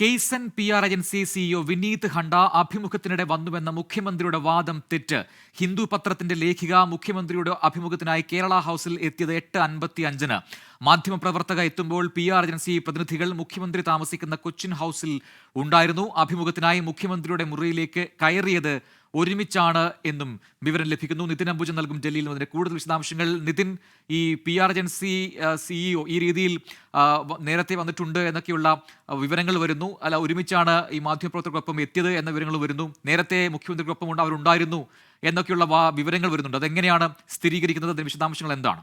Kaizen P R agency CEO Vineeth Handa അഭിമുഖത്തിനിടെ വന്നുവെന്ന മുഖ്യമന്ത്രിയുടെ വാദം തെറ്റ്. ഹിന്ദു പത്രത്തിന്റെ ലേഖിക മുഖ്യമന്ത്രിയുടെ അഭിമുഖത്തിനായി കേരള ഹൌസിൽ എത്തിയത് എട്ട് അൻപത്തി അഞ്ചിന് മാധ്യമപ്രവർത്തക എത്തുമ്പോൾ പി ആർ ഏജൻസി പ്രതിനിധികൾ മുഖ്യമന്ത്രി താമസിക്കുന്ന കൊച്ചിൻ ഹൌസിൽ ഉണ്ടായിരുന്നു. അഭിമുഖത്തിനായി മുഖ്യമന്ത്രിയുടെ മുറിയിലേക്ക് കയറിയത് ഒരുമിച്ചാണ് എന്നും വിവരം ലഭിക്കുന്നു. നിതിൻ അംബുജൻ നൽകും ഡൽഹിയിൽ നിന്ന് കൂടുതൽ വിശദാംശങ്ങൾ. നിതിൻ ഈ പി ആർ ഏജൻസി സിഇഒ ഈ രീതിയിൽ നേരത്തെ വന്നിട്ടുണ്ട് എന്നൊക്കെയുള്ള വിവരങ്ങൾ വരുന്നു. അല്ല ഒരുമിച്ചാണ് ഈ മാധ്യമപ്രവർത്തകർക്കൊപ്പം എത്തിയത് എന്ന വിവരങ്ങൾ വരുന്നു. നേരത്തെ മുഖ്യമന്ത്രിക്കൊപ്പം ഉണ്ട് അവരുണ്ടായിരുന്നു എന്നൊക്കെയുള്ള വിവരങ്ങൾ വരുന്നുണ്ട്. അതെങ്ങനെയാണ് സ്ഥിരീകരിക്കുന്നത്? അതിന്റെ വിശദാംശങ്ങൾ എന്താണ്?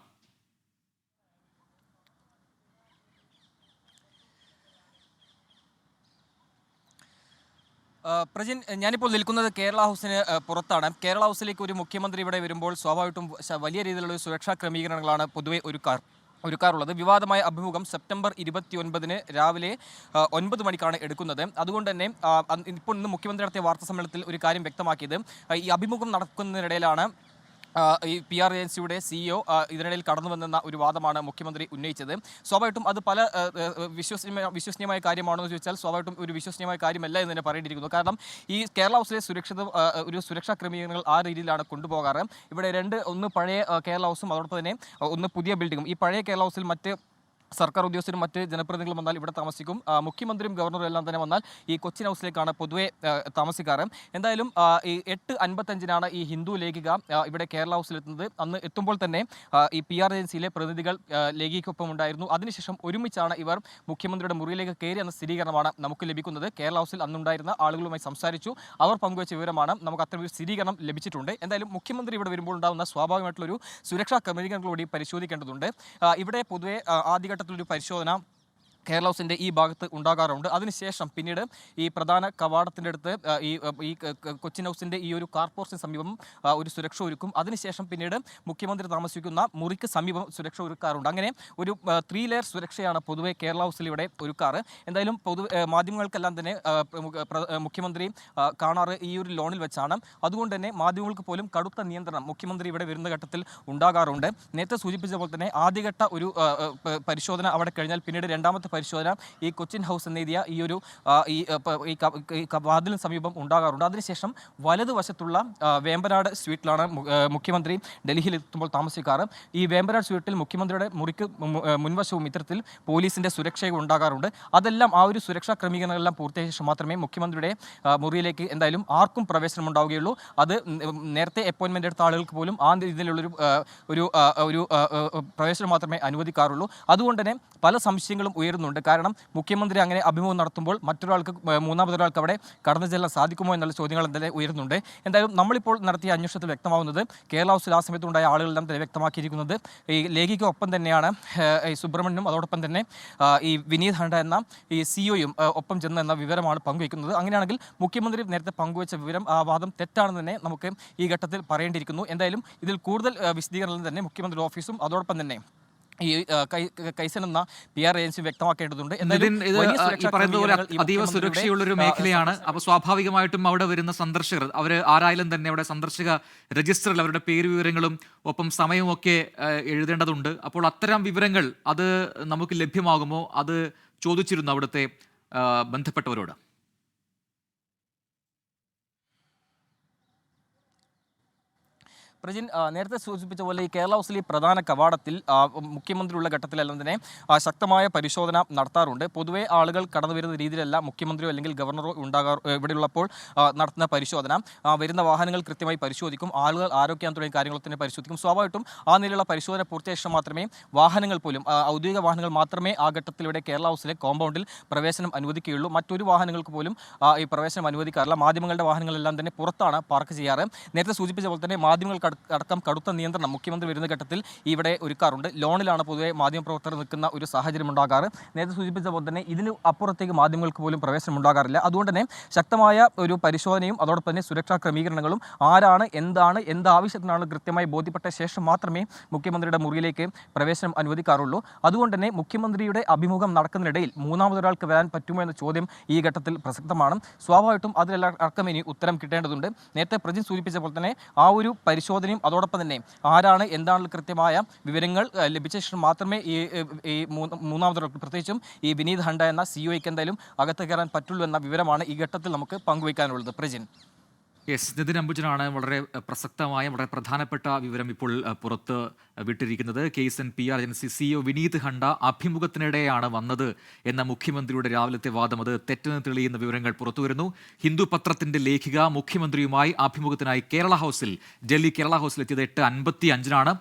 പ്രജിൻ ഞാനിപ്പോൾ നിൽക്കുന്നത് കേരള ഹൗസിന് പുറത്താണ്. കേരള ഹൗസിലേക്ക് ഒരു മുഖ്യമന്ത്രി ഇവിടെ വരുമ്പോൾ സ്വാഭാവികമായിട്ടും വലിയ രീതിയിലുള്ള ഒരു സുരക്ഷാ ക്രമീകരണങ്ങളാണ് പൊതുവെ ഒരുക്കാർ ഒരുക്കാറുള്ളത് വിവാദമായ അഭിമുഖം സെപ്റ്റംബർ ഇരുപത്തി ഒൻപതിന് രാവിലെ ഒൻപത് മണിക്കാണ് എടുക്കുന്നത്. അതുകൊണ്ട് തന്നെ ഇപ്പോൾ ഇന്ന് മുഖ്യമന്ത്രി നടത്തിയ വാർത്താ സമ്മേളനത്തിൽ ഒരു കാര്യം വ്യക്തമാക്കിയത് ഈ അഭിമുഖം നടക്കുന്നതിനിടയിലാണ് ഈ പി ആർ ഏജൻസിയുടെ സിഇഒ ഇതിനിടയിൽ കടന്നു വന്നെന്ന ഒരു വാദമാണ് മുഖ്യമന്ത്രി ഉന്നയിച്ചത്. സ്വാഭാവികമായിട്ടും അത് പല വിശ്വസനീയ വിശ്വസനീയമായ കാര്യമാണോ എന്ന് ചോദിച്ചാൽ സ്വാഭാവികമായിട്ടും ഒരു വിശ്വസനീയമായ കാര്യമല്ല എന്ന് തന്നെ പറയേണ്ടിയിരിക്കുന്നു. കാരണം ഈ കേരള ഹൗസിലെ സുരക്ഷിത ഒരു സുരക്ഷാ ക്രമീകരണങ്ങൾ ആ രീതിയിലാണ് കൊണ്ടുപോകാറ്. ഇവിടെ രണ്ട് ഒന്ന് പഴയ കേരള ഹൗസും അതോടൊപ്പം തന്നെ ഒന്ന് പുതിയ ബിൽഡിങ്ങും. ഈ പഴയ കേരള ഹൗസിൽ മറ്റ് സർക്കാർ ഉദ്യോഗസ്ഥരും മറ്റ് ജനപ്രതിനിധികളും വന്നാൽ ഇവിടെ താമസിക്കും. മുഖ്യമന്ത്രിയും ഗവർണറും എല്ലാം തന്നെ വന്നാൽ ഈ കൊച്ചിൻ ഹൗസിലേക്കാണ് പൊതുവെ താമസിക്കാറ്. എന്തായാലും ഈ എട്ട് അൻപത്തഞ്ചിനാണ് ഈ ഹിന്ദു ലേഖിക ഇവിടെ കേരള ഹൗസിലെത്തുന്നത്. അന്ന് എത്തുമ്പോൾ തന്നെ ഈ പി ആർ ഏജൻസിയിലെ പ്രതിനിധികൾ ലേഖിക്കൊപ്പം ഉണ്ടായിരുന്നു. അതിനുശേഷം ഒരുമിച്ചാണ് ഇവർ മുഖ്യമന്ത്രിയുടെ മുറിയിലേക്ക് കയറി എന്ന സ്ഥിരീകരണമാണ് നമുക്ക് ലഭിക്കുന്നത്. കേരള ഹൗസിൽ അന്നുണ്ടായിരുന്ന ആളുകളുമായി സംസാരിച്ചു. അവർ പങ്കുവച്ച വിവരമാണ് നമുക്ക് അത്തരം ഒരു സ്ഥിരീകരണം ലഭിച്ചിട്ടുണ്ട്. എന്തായാലും മുഖ്യമന്ത്രി ഇവിടെ വരുമ്പോൾ ഉണ്ടാകുന്ന സ്വാഭാവികമായിട്ടുള്ളൊരു സുരക്ഷാ ക്രമീകരണങ്ങൾ കൂടി പരിശോധിക്കേണ്ടതുണ്ട് ഇവിടെ പൊതുവെ ആ, ആദ്യഘട്ടത്തിലൊരു പരിശോധന കേരള ഹൗസിന്റെ ഈ ഭാഗത്ത് ഉണ്ടാകാറുണ്ട്. അതിനുശേഷം പിന്നീട് ഈ പ്രധാന കവാടത്തിന്റെ അടുത്ത് ഈ ഈ കൊച്ചിൻ ഹൗസിന്റെ ഈ ഒരു കാർപോർസിന് സമീപം ഒരു സുരക്ഷ ഒരുക്കും. അതിനുശേഷം പിന്നീട് മുഖ്യമന്ത്രി താമസിക്കുന്ന മുറിക്ക് സമീപം സുരക്ഷ ഒരുക്കാറുണ്ട്. അങ്ങനെ ഒരു ത്രീ ലെയർ സുരക്ഷയാണ് പൊതുവെ കേരള ഹൗസിൽ ഇവിടെ ഒരുക്കാറ്. എന്തായാലും പൊതു മാധ്യമങ്ങൾക്കെല്ലാം തന്നെ മുഖ്യമന്ത്രി കാണാറ് ഈ ഒരു ലോണിൽ വെച്ചാണ്. അതുകൊണ്ട് തന്നെ മാധ്യമങ്ങൾക്ക് പോലും കടുത്ത നിയന്ത്രണം മുഖ്യമന്ത്രി ഇവിടെ വരുന്ന ഘട്ടത്തിൽ ഉണ്ടാകാറുണ്ട്. നേരത്തെ സൂചിപ്പിച്ച പോലെ തന്നെ ആദ്യഘട്ട ഒരു പരിശോധന അവിടെ കഴിഞ്ഞാൽ പിന്നീട് രണ്ടാമത്തെ പരിശോധന ഈ കൊച്ചിൻ ഹൗസ് എന്നെഴുതിയ ഈ ഒരു ഈ വാതിലിന് സമീപം ഉണ്ടാകാറുണ്ട്. അതിനുശേഷം വലതുവശത്തുള്ള വേമ്പനാട് സ്വീറ്റിലാണ് മുഖ്യമന്ത്രി ഡൽഹിയിൽ എത്തുമ്പോൾ താമസിക്കാറ്. ഈ വേമ്പനാട് സ്വീറ്റിൽ മുഖ്യമന്ത്രിയുടെ മുറിക്ക് മുൻവശവും ഇത്തരത്തിൽ പോലീസിന്റെ സുരക്ഷയും ഉണ്ടാകാറുണ്ട്. അതെല്ലാം ആ ഒരു സുരക്ഷാ ക്രമീകരണങ്ങളെല്ലാം പൂർത്തിയായ ശേഷം മാത്രമേ മുഖ്യമന്ത്രിയുടെ മുറിയിലേക്ക് എന്തായാലും ആർക്കും പ്രവേശനം ഉണ്ടാവുകയുള്ളൂ. അത് നേരത്തെ അപ്പോയിൻമെന്റ് എടുത്ത ആളുകൾക്ക് പോലും ആ രീതിയിലുള്ളൊരു ഒരു ഒരു പ്രവേശനം മാത്രമേ അനുവദിക്കാറുള്ളൂ. അതുകൊണ്ട് തന്നെ പല സംശയങ്ങളും ഉയരുന്നുണ്ട് കാരണം മുഖ്യമന്ത്രി അങ്ങനെ അഭിമുഖം നടത്തുമ്പോൾ മറ്റൊരാൾക്ക് മൂന്നാമതൊരാൾക്ക് അവിടെ കടന്നു ചെല്ലാൻ സാധിക്കുമോ എന്നുള്ള ചോദ്യങ്ങൾ എന്തായാലും ഉയരുന്നുണ്ട്. എന്തായാലും നമ്മളിപ്പോൾ നടത്തിയ അന്വേഷണത്തിൽ വ്യക്തമാവുന്നത് കേരള ഹൗസിൽ ആ സമയത്തുണ്ടായ ആളുകളെല്ലാം തന്നെ വ്യക്തമാക്കിയിരിക്കുന്നത് ഈ ലേഖിക്കൊപ്പം തന്നെയാണ് ഈ സുബ്രഹ്മണ്യനും അതോടൊപ്പം തന്നെ ഈ വിനീത് ഹണ്ട എന്ന ഈ സിഒയും ഒപ്പം ചെന്ന എന്ന വിവരമാണ് പങ്കുവയ്ക്കുന്നത്. അങ്ങനെയാണെങ്കിൽ മുഖ്യമന്ത്രി നേരത്തെ പങ്കുവച്ച വിവരം ആ വാദം തെറ്റാണെന്ന് തന്നെ നമുക്ക് ഈ ഘട്ടത്തിൽ പറയേണ്ടിയിരിക്കുന്നു. എന്തായാലും ഇതിൽ കൂടുതൽ വിശദീകരണം തന്നെ മുഖ്യമന്ത്രി ഓഫീസും അതോടൊപ്പം തന്നെ. ഈ കൈസൻ എന്ന പി ആർ ഏജൻസി വ്യക്തമാക്കേണ്ടതുണ്ട്. അതീവ സുരക്ഷയുള്ള ഒരു മേഖലയാണ്. അപ്പൊ സ്വാഭാവികമായിട്ടും അവിടെ വരുന്ന സന്ദർശകർ അവർ ആരായാലും തന്നെ അവിടെ സന്ദർശക രജിസ്റ്ററിൽ അവരുടെ പേര് വിവരങ്ങളും ഒപ്പം സമയവും ഒക്കെ എഴുതേണ്ടതുണ്ട്. അപ്പോൾ അത്തരം വിവരങ്ങൾ അത് നമുക്ക് ലഭ്യമാകുമോ? അത് ചോദിച്ചിരുന്നു അവിടുത്തെ ബന്ധപ്പെട്ടവരോട്. പ്രജിൻ നേരത്തെ സൂചിപ്പിച്ച പോലെ ഈ കേരള ഹൗസിലെ പ്രധാന കവാടത്തിൽ മുഖ്യമന്ത്രിയുള്ള ഘട്ടത്തിലെല്ലാം തന്നെ ശക്തമായ പരിശോധന നടത്താറുണ്ട്. പൊതുവെ ആളുകൾ കടന്നു വരുന്ന രീതിയിലല്ല മുഖ്യമന്ത്രിയോ അല്ലെങ്കിൽ ഗവർണറോ ഉണ്ടാകാ ഇവിടെയുള്ളപ്പോൾ നടത്തുന്ന പരിശോധന. വരുന്ന വാഹനങ്ങൾ കൃത്യമായി പരിശോധിക്കും ആളുകൾ ആരോഗ്യം തുടങ്ങിയ കാര്യങ്ങൾ തന്നെ പരിശോധിക്കും. സ്വാഭാവികമായിട്ടും ആ നിലയിലുള്ള പരിശോധന പൂർത്തിയായ ശേഷം മാത്രമേ വാഹനങ്ങൾ പോലും ഔദ്യോഗിക വാഹനങ്ങൾ മാത്രമേ ആ ഘട്ടത്തിൽ കേരള ഹൗസിലെ കോമ്പൗണ്ടിൽ പ്രവേശനം അനുവദിക്കുകയുള്ളൂ. മറ്റൊരു വാഹനങ്ങൾക്ക് പോലും ഈ പ്രവേശനം അനുവദിക്കാറില്ല. മാധ്യമങ്ങളുടെ വാഹനങ്ങളെല്ലാം തന്നെ പുറത്താണ് പാർക്ക് ചെയ്യാറ്. നേരത്തെ സൂചിപ്പിച്ച പോലെ തന്നെ മാധ്യമങ്ങൾക്ക് അട- അടക്കം കടുത്ത നിയന്ത്രണം മുഖ്യമന്ത്രി വരുന്ന ഘട്ടത്തിൽ ഇവിടെ ഒരുക്കാറുണ്ട്. ലോണിലാണ് പൊതുവെ മാധ്യമപ്രവർത്തകർ നിൽക്കുന്ന ഒരു സാഹചര്യം ഉണ്ടാകാറ്. നേരത്തെ സൂചിപ്പിച്ച പോലെ തന്നെ ഇതിന് അപ്പുറത്തേക്ക് മാധ്യമങ്ങൾക്ക് പോലും പ്രവേശനം ഉണ്ടാകാറില്ല. അതുകൊണ്ട് തന്നെ ശക്തമായ ഒരു പരിശോധനയും അതോടൊപ്പം തന്നെ സുരക്ഷാ ക്രമീകരണങ്ങളും ആരാണ് എന്താണ് എന്ത് ആവശ്യത്തിനാണ് കൃത്യമായി ബോധ്യപ്പെട്ട ശേഷം മാത്രമേ മുഖ്യമന്ത്രിയുടെ മുറിയിലേക്ക് പ്രവേശനം അനുവദിക്കാറുള്ളൂ. അതുകൊണ്ട് തന്നെ മുഖ്യമന്ത്രിയുടെ അഭിമുഖം നടക്കുന്നതിനിടയിൽ മൂന്നാമതൊരാൾക്ക് വരാൻ പറ്റുമോ എന്ന ചോദ്യം ഈ ഘട്ടത്തിൽ പ്രസക്തമാണ്. സ്വാഭാവികമായിട്ടും അതിലെല്ലാം അടക്കം ഇനി ഉത്തരം കിട്ടേണ്ടതുണ്ട്. നേരത്തെ പ്രതി സൂചിപ്പിച്ച പോലെ തന്നെ ആ ഒരു പരിശോധന പരിശോധനയും അതോടൊപ്പം തന്നെ ആരാണ് എന്താണ് കൃത്യമായ വിവരങ്ങൾ ലഭിച്ച ശേഷം മാത്രമേ ഈ ഈ മൂന്ന് മൂന്നാമത് പ്രത്യേകിച്ചും ഈ വിനീത് ഹണ്ട എന്ന സിഒയ്ക്ക് എന്തായാലും അകത്ത് കയറാൻ പറ്റുള്ളൂ എന്ന വിവരമാണ് ഈ ഘട്ടത്തിൽ നമുക്ക് പങ്കുവയ്ക്കാനുള്ളത്. പ്രജിൻ. യെസ് നിതിൻ അംബുജനാണ് വളരെ പ്രസക്തമായ വളരെ പ്രധാനപ്പെട്ട വിവരം ഇപ്പോൾ പുറത്ത് വിട്ടിരിക്കുന്നത്. Kaizen P R agency CEO Vineeth Handa അഭിമുഖത്തിനിടെയാണ് വന്നത് എന്ന മുഖ്യമന്ത്രിയുടെ രാവിലത്തെ വാദം. അത് തെറ്റെന്ന് തെളിയുന്ന വിവരങ്ങൾ പുറത്തുവരുന്നു ഹിന്ദു പത്രത്തിന്റെ ലേഖിക മുഖ്യമന്ത്രിയുമായി അഭിമുഖത്തിനായി കേരള ഹൗസിൽ ഡൽഹി കേരള ഹൗസിൽ എത്തിയത് എട്ട് അൻപത്തി അഞ്ചിനാണ്.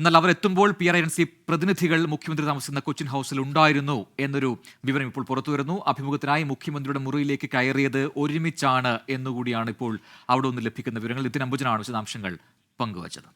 എന്നാൽ അവർ എത്തുമ്പോൾ പി ആർ ഏജൻസി പ്രതിനിധികൾ മുഖ്യമന്ത്രി താമസിക്കുന്ന കൊച്ചിൻ ഹൗസിൽ ഉണ്ടായിരുന്നു എന്നൊരു വിവരം ഇപ്പോൾ പുറത്തുവരുന്നു അഭിമുഖത്തിനായി മുഖ്യമന്ത്രിയുടെ മുറിയിലേക്ക് കയറിയത് ഒരുമിച്ചാണ് എന്നുകൂടിയാണ് ഇപ്പോൾ അവിടെ നിന്ന് ലഭിക്കുന്ന വിവരങ്ങൾ. നിതിൻ അംബുജനാണ് വിശദാംശങ്ങൾ പങ്കുവച്ചത്.